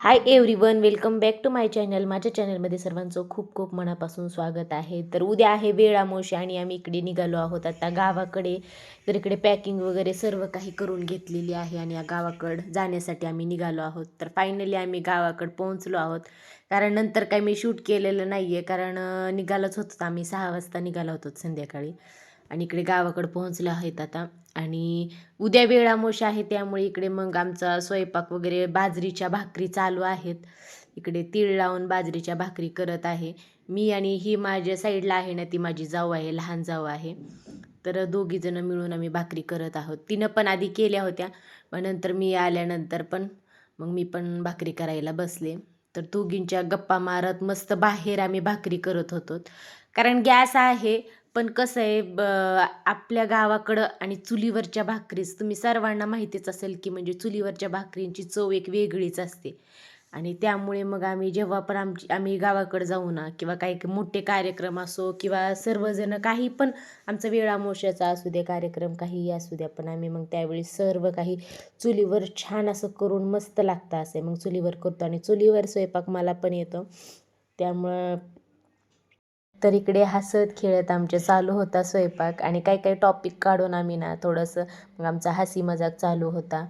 Hi everyone welcome back to my channel माझ्या चॅनलमध्ये सर्वांचं खूप खूप मनापासून स्वागत आहे. तर उद्या आहे वेळामोशी आणि आम्ही इकडे निघालो आहोत. आता गावाकडे तर इकडे पॅकिंग वगैरे सर्व काही करून घेतलेली आहे आणि या गावाकडं जाण्यासाठी आम्ही निघालो आहोत. तर फायनली आम्ही गावाकडं पोहोचलो आहोत. कारण नंतर काही मी शूट केलेलं नाही आहे कारण निघालंच निघालोच होतो. आम्ही सहा वाजता निघालो होतो संध्याकाळी. आणि इकडे गावाकडं पोहोचला आहेत आता. आणि उद्या वेळामोश आहे त्यामुळे इकडे मग आमचा स्वयंपाक वगैरे बाजरीच्या भाकरी चालू आहेत. इकडे तीळ लावून बाजरीच्या भाकरी करत आहे. मी आणि ही माझ्या साईडला आहे ना ती माझी जाऊ आहे लहान जाऊ आहे. तर दोघीजणं मिळून आम्ही भाकरी करत आहोत. तिनं पण आधी केल्या होत्या मग नंतर मी आल्यानंतर पण मग मी पण भाकरी करायला बसले. तर दोघींच्या गप्पा मारत मस्त बाहेर आम्ही भाकरी करत होतो. कारण गॅस आहे पण कसं आहे ब आपल्या गावाकडं आणि चुलीवरच्या भाकरीच तुम्ही सर्वांना माहितीच असेल की म्हणजे चुलीवरच्या भाकरींची चव एक वेगळीच असते. आणि त्यामुळे मग आम्ही जेव्हा पण आमची आम्ही गावाकडं जाऊ ना किंवा काही मोठे कार्यक्रम असो किंवा सर्वजण काही पण आमचा वेळामोशाचा असू दे कार्यक्रम काहीही असू द्या पण आम्ही मग त्यावेळी सर्व काही चुलीवर छान असं करून मस्त लागतं असे मग चुलीवर करतो आणि चुलीवर स्वयंपाक मला पण येतो. त्यामुळं तर इकडे हसत खेळत आमचे चालू होता स्वयंपाक आणि काही काही टॉपिक काढून आम्ही ना थोडंसं मग आमचा हसी मजाक चालू होता.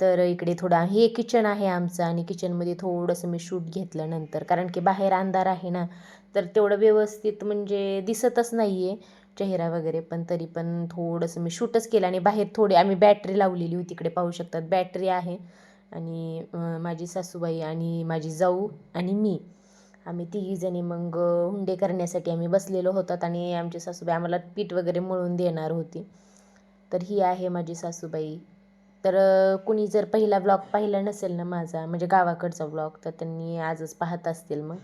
तर इकडे थोडा हे किचन आहे आमचं आणि किचनमध्ये थोडंसं मी शूट घेतलं नंतर. कारण की बाहेर अंधार आहे ना तर तेवढं व्यवस्थित म्हणजे दिसतच नाही आहे चेहरा वगैरे पण तरी पण थोडंसं मी शूटच केलं आणि बाहेर थोडी आम्ही बॅटरी लावलेली होती तिकडे पाहू शकतात. बॅटरी आहे आणि माझी सासूबाई आणि माझी जाऊ आणि मी. आम्ही तिघीजणी मग हुंडे करण्यासाठी आम्ही बसलेलो होतात आणि आमची सासूबाई आम्हाला पीठ वगैरे मळून देणार होती. तर ही आहे माझी सासूबाई. तर कुणी जर पहिला ब्लॉग पाहिला नसेल ना माझा म्हणजे गावाकडचा ब्लॉग तर त्यांनी आजच पाहत असतील मग.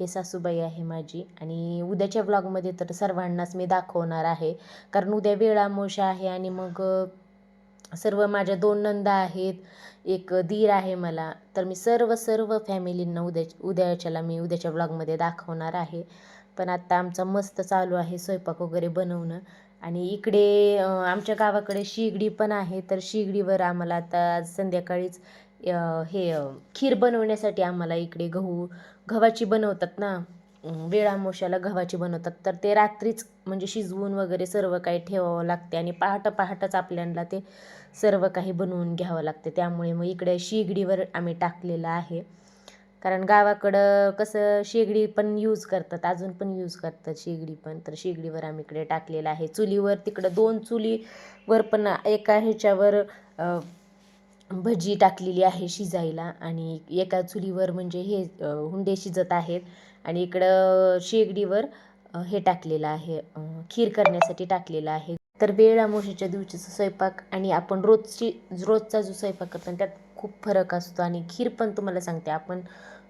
हे सासूबाई आहे माझी आणि उद्याच्या ब्लॉगमध्ये तर सर्वांनाच मी दाखवणार आहे. कारण उद्या वेळामोशा आहे आणि मग सर्व माझ्या दोन नंदा आहेत. एक दीर आहे मला. तर मी सर्व सर्व फॅमिलींना उद्या उद्याच्याला मी उद्याच्या ब्लॉगमध्ये दाखवणार आहे. पण आत्ता आमचा मस्त चालू आहे स्वयंपाक वगैरे बनवणं. आणि इकडे आमच्या गावाकडे शिगडी पण आहे. तर शिगडीवर आम्हाला आता संध्याकाळीच हे खीर बनवण्यासाठी आम्हाला इकडे गहू गव्हाची बनवतात ना. वेळामोशाला गव्हाची बनवतात. तर ते रात्रीच म्हणजे शिजवून वगैरे सर्व काही ठेवावं लागते आणि पहाटं पहाटच आपल्याला ते सर्व काही बनवून घ्यावं लागते. त्यामुळे मग इकडे शेगडीवर आम्ही टाकलेलं आहे. कारण गावाकडं कसं शेगडी पण यूज करतात अजून पण यूज करतात शेगडी पण. तर शेगडीवर आम्ही इकडे टाकलेलं आहे. चुलीवर तिकडं दोन चुलीवर पण एका ह्याच्यावर भजी टाकलेली आहे शिजायला आणि एका चुलीवर म्हणजे हे हुंडे शिजत आहेत आणि इकडं शेगडीवर हे टाकलेलं आहे खीर करण्यासाठी टाकलेलं आहे. तर वेळ अमावस्येच्या दिवशीचा स्वयंपाक आणि आपण रोजची रोजचा जो स्वयंपाक करतो त्यात खूप फरक असतो आणि खीर पण तुम्हाला सांगते आपण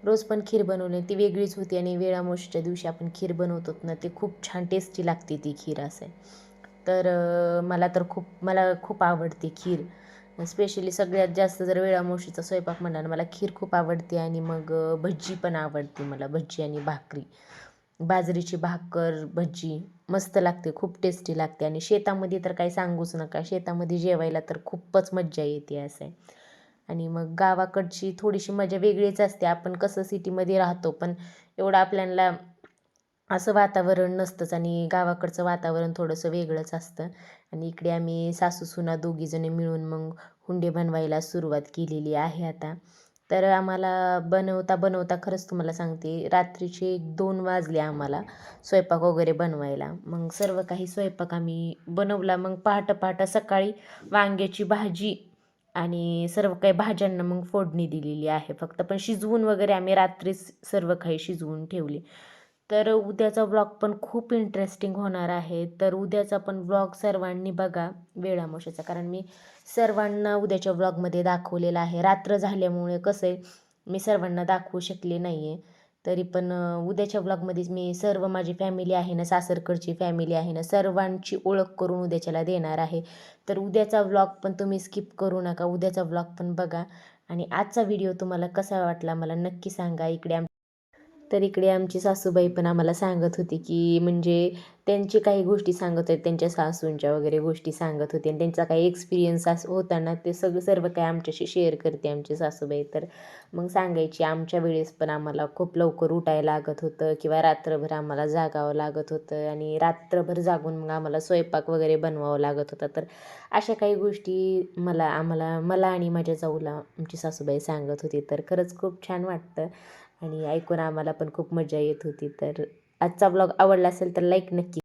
रोज पण खीर बनवली ती वेगळीच होती आणि वेळ अमावस्येच्या दिवशी आपण खीर बनवतो ना ते खूप छान टेस्टी लागते ती खीर असे. तर मला तर खूप मला खूप आवडते खीर. स्पेशली सगळ्यात जास्त जर वेळामुळशीचा स्वयंपाक म्हणला ना मला खीर खूप आवडते आणि मग भजी पण आवडते मला भजी आणि भाकरी. बाजरीची भाकर भजी मस्त लागते खूप टेस्टी लागते आणि शेतामध्ये तर काही सांगूच नका शेतामध्ये जेवायला तर खूपच मज्जा येते असं आहे. आणि मग गावाकडची थोडीशी मजा वेगळीच असते आपण कसं सिटीमध्ये राहतो पण एवढं आपल्याला असं वातावरण नसतंच आणि गावाकडचं वातावरण थोडंसं वेगळंच असतं. आणि इकडे आम्ही सासू सुना दोघीजणी मिळून मग हुंडे बनवायला सुरुवात केलेली आहे आता. तर आम्हाला बनवता बनवता खरंच तुम्हाला सांगते रात्रीचे एक दोन वाजले आम्हाला स्वयंपाक वगैरे बनवायला. मग सर्व काही स्वयंपाक आम्ही बनवला. मग पहाटं पहाटं सकाळी वांग्याची भाजी आणि सर्व काही भाज्यांना मग फोडणी दिलेली आहे. फक्त पण शिजवून वगैरे आम्ही रात्रीच सर्व काही शिजवून ठेवली. तर उद्याचा व्लॉग पण खूप इंटरेस्टिंग होणार आहे. तर उद्याचा पण व्लॉग सर्वांनी बघा वेळामोशाचा. कारण मी सर्वांना उद्याच्या व्लॉगमध्ये दाखवलेला आहे. रात्र झाल्यामुळे कसं आहे मी सर्वांना दाखवू शकले नाही आहे तरी पण उद्याच्या व्लॉगमध्येच मी सर्व माझी फॅमिली आहे ना सासरकडची फॅमिली आहे ना सर्वांची ओळख करून उद्याच्याला देणार आहे. तर उद्याचा व्लॉग पण तुम्ही स्किप करू नका. उद्याचा व्लॉग पण बघा. आणि आजचा व्हिडिओ तुम्हाला कसा वाटला मला नक्की सांगा. इकडे आम तर इकडे आमची सासूबाई पण आम्हाला सांगत होती की म्हणजे त्यांची काही गोष्टी सांगत होते त्यांच्या सासूंच्या वगैरे गोष्टी सांगत होते. आणि त्यांचा काही एक्सपिरियन्स अस होता ना ते सगळं सर्व काही आमच्याशी शेअर करते आमची सासूबाई. तर मग सांगायची आमच्या वेळेस पण आम्हाला खूप लवकर उठायला लागत होतं किंवा रात्रभर आम्हाला जागावं लागत होतं आणि रात्रभर जागून मग आम्हाला स्वयंपाक वगैरे बनवावं लागत होता. तर अशा काही गोष्टी मला आम्हाला मला आणि माझ्या जाऊला आमची सासूबाई सांगत होती. तर खरंच खूप छान वाटतं. आणि ऐकून आम्हाला पण खूप मजा येत होती. तर आजचा ब्लॉग आवडला असेल तर लाईक नक्की